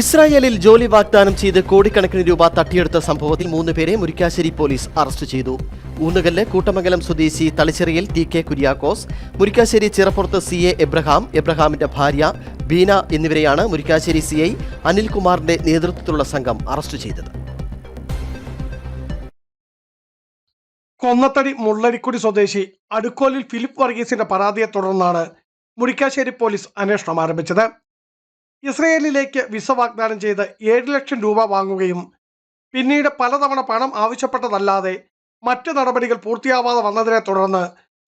ഇസ്രായേലിൽ ജോലി വാഗ്ദാനം ചെയ്ത് കോടിക്കണക്കിന് രൂപ തട്ടിയെടുത്ത സംഭവത്തിൽ മൂന്ന് പേരെ മുരിക്കാശ്ശേരി പോലീസ് അറസ്റ്റ് ചെയ്തു. ഊന്നുകല്ല് കൂട്ടമംഗലം സ്വദേശി തളിച്ചെറിയിൽ T K Kuriakose Murickassery Chirappurath C A Abraham എബ്രഹാമിന്റെ ഭാര്യ ബീന എന്നിവരെയാണ് മുരിക്കാശ്ശേരി സി ഐ അനിൽകുമാറിന്റെ നേതൃത്വത്തിലുള്ള സംഘം അറസ്റ്റ് ചെയ്തത്. കൊന്നത്തടി മുള്ളരിക്കുടി സ്വദേശി അടുക്കോലിൽ ഫിലിപ്പ് വർഗീസിന്റെ പരാതിയെ തുടർന്നാണ് മുരിക്കാശ്ശേരി പോലീസ് അന്വേഷണം ആരംഭിച്ചത്. ഇസ്രയേലിലേക്ക് വിസ വാഗ്ദാനം ചെയ്ത് ഏഴ് ലക്ഷം രൂപ വാങ്ങുകയും പിന്നീട് പലതവണ പണം ആവശ്യപ്പെട്ടതല്ലാതെ മറ്റ് നടപടികൾ പൂർത്തിയാവാതെ വന്നതിനെ തുടർന്ന്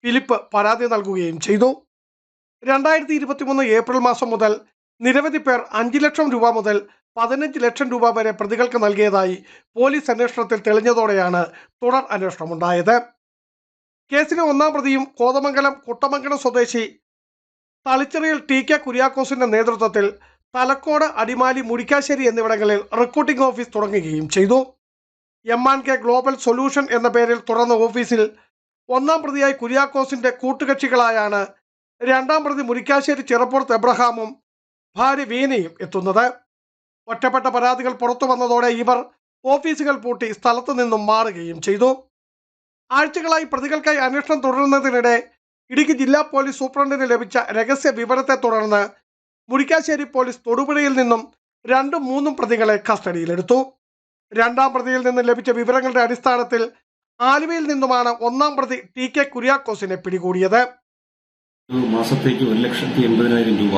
ഫിലിപ്പ് പരാതി നൽകുകയും ചെയ്തു. രണ്ടായിരത്തി ഇരുപത്തിമൂന്ന് ഏപ്രിൽ മാസം മുതൽ നിരവധി പേർ അഞ്ച് ലക്ഷം രൂപ മുതൽ പതിനഞ്ച് ലക്ഷം രൂപ വരെ പ്രതികൾക്ക് നൽകിയതായി പോലീസ് അന്വേഷണത്തിൽ തെളിഞ്ഞതോടെയാണ് തുടർ അന്വേഷണം ഉണ്ടായത് കേസിലെ ഒന്നാം പ്രതിയും കോതമംഗലം കുട്ടമംഗലം സ്വദേശി തളിച്ചെറിയിൽ ടി കെ കുര്യാക്കോസിന്റെ നേതൃത്വത്തിൽ തലക്കോട് അടിമാലി മുരിക്കാശ്ശേരി എന്നിവിടങ്ങളിൽ റിക്രൂട്ടിംഗ് ഓഫീസ് തുടങ്ങുകയും ചെയ്തു. M and K global solution എന്ന പേരിൽ തുറന്ന ഓഫീസിൽ ഒന്നാം പ്രതിയായി കുര്യാക്കോസിന്റെ കൂട്ടുകക്ഷികളായാണ് രണ്ടാം പ്രതി മുരിക്കാശ്ശേരി ചിറപ്പുറത്ത് എബ്രഹാമും ഭാര്യ വീനയും എത്തുന്നത്. ഒറ്റപ്പെട്ട പരാതികൾ പുറത്തു വന്നതോടെ ഇവർ ഓഫീസുകൾ പൂട്ടി സ്ഥലത്തു നിന്നും മാറുകയും ചെയ്തു. ആഴ്ചകളായി പ്രതികൾക്കായി അന്വേഷണം തുടരുന്നതിനിടെ ഇടുക്കി ജില്ലാ പോലീസ് സൂപ്രണ്ടിന് ലഭിച്ച രഹസ്യ വിവരത്തെ തുടർന്ന് മുരിക്കാശ്ശേരി പോലീസ് തൊടുപുഴയിൽ നിന്നും രണ്ടും മൂന്നും പ്രതികളെ കസ്റ്റഡിയിലെടുത്തു. രണ്ടാം പ്രതിയിൽ നിന്ന് ലഭിച്ച വിവരങ്ങളുടെ അടിസ്ഥാനത്തിൽ ആലുവയിൽ നിന്നുമാണ് ഒന്നാം പ്രതി ടി കെ കുര്യാക്കോസിനെ പിടികൂടിയത്. മാസത്തേക്ക് ഒരു ലക്ഷത്തി എൺപതിനായിരം രൂപ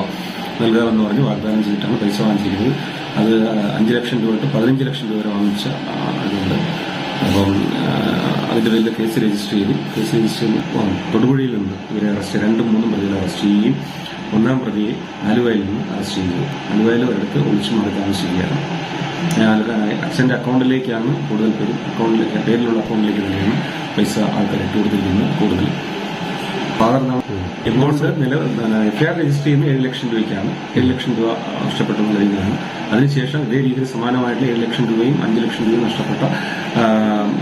നൽകാമെന്ന് പറഞ്ഞ് വാഗ്ദാനം ചെയ്തിട്ടാണ് പൈസ വാങ്ങിച്ചിരിക്കുന്നത്. അത് അഞ്ച് ലക്ഷം രൂപ തൊട്ട് പതിനഞ്ച് ലക്ഷം രൂപ വരെ വാങ്ങിച്ച ഇതുണ്ട് അപ്പം അതിന്റെ പേരിൽ കേസ് രജിസ്റ്റർ ചെയ്തു. കേസ് രജിസ്റ്റർ ചെയ്ത്. തൊടുപുഴയിലുണ്ട് ഇവരെ അറസ്റ്റ് രണ്ടും മൂന്നും പ്രതികളെ അറസ്റ്റ് ചെയ്യുകയും ഒന്നാം പ്രതിയെ ആലുവയിൽ നിന്ന് അറസ്റ്റ് ചെയ്തു ആലുവയിൽ ഒരിടത്ത് ഒളിച്ചു മാറി താമസിക്കുകയാണ് അച്ഛന്റെ അച്ഛന്റെ അക്കൗണ്ടിലേക്കാണ് കൂടുതൽ പേരും അക്കൗണ്ടിലേക്ക് പേരിലുള്ള അക്കൗണ്ടിലേക്ക് തന്നെയാണ് പൈസ ആൾക്കാർ ഇട്ട് കൊടുത്തിരിക്കുന്നത് കൂടുതൽ ഫാദർ എമൗണ്ട് നില എഫ്ഐആർ രജിസ്റ്റർ ചെയ്യുന്ന ഏഴ് ലക്ഷം രൂപയ്ക്കാണ്. ഏഴ് ലക്ഷം രൂപ നഷ്ടപ്പെട്ടു കഴിയുന്നതാണ് അതിനുശേഷം ഇതേ രീതിയിൽ സമാനമായിട്ട് ഏഴ് ലക്ഷം രൂപയും അഞ്ച് ലക്ഷം രൂപയും നഷ്ടപ്പെട്ട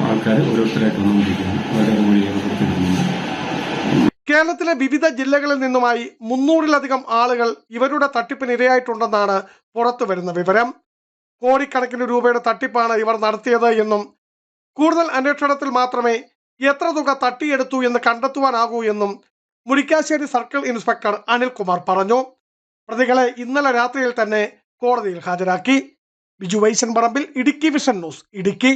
ആൾക്കാർ ഓരോരുത്തരായിട്ട് വന്നുകൊണ്ടിരിക്കുകയാണ് അവരുടെ മൊഴിയാണ് കൊടുത്തിട്ടുണ്ട് കേരളത്തിലെ വിവിധ ജില്ലകളിൽ നിന്നുമായി മുന്നൂറിലധികം ആളുകൾ ഇവരുടെ തട്ടിപ്പിന് ഇരയായിട്ടുണ്ടെന്നാണ് പുറത്തു വരുന്ന വിവരം. കോടിക്കണക്കിന് രൂപയുടെ തട്ടിപ്പാണ് ഇവർ നടത്തിയത് എന്നും കൂടുതൽ അന്വേഷണത്തിൽ മാത്രമേ എത്ര തുക തട്ടിയെടുത്തു എന്ന് കണ്ടെത്തുവാനാകൂ എന്നും മുരിക്കാശ്ശേരി സർക്കിൾ ഇൻസ്പെക്ടർ അനിൽകുമാർ പറഞ്ഞു. പ്രതികളെ ഇന്നലെ രാത്രിയിൽ തന്നെ കോടതിയിൽ ഹാജരാക്കി. Biju Vaishan Parambil Idukki Vision News Idukki.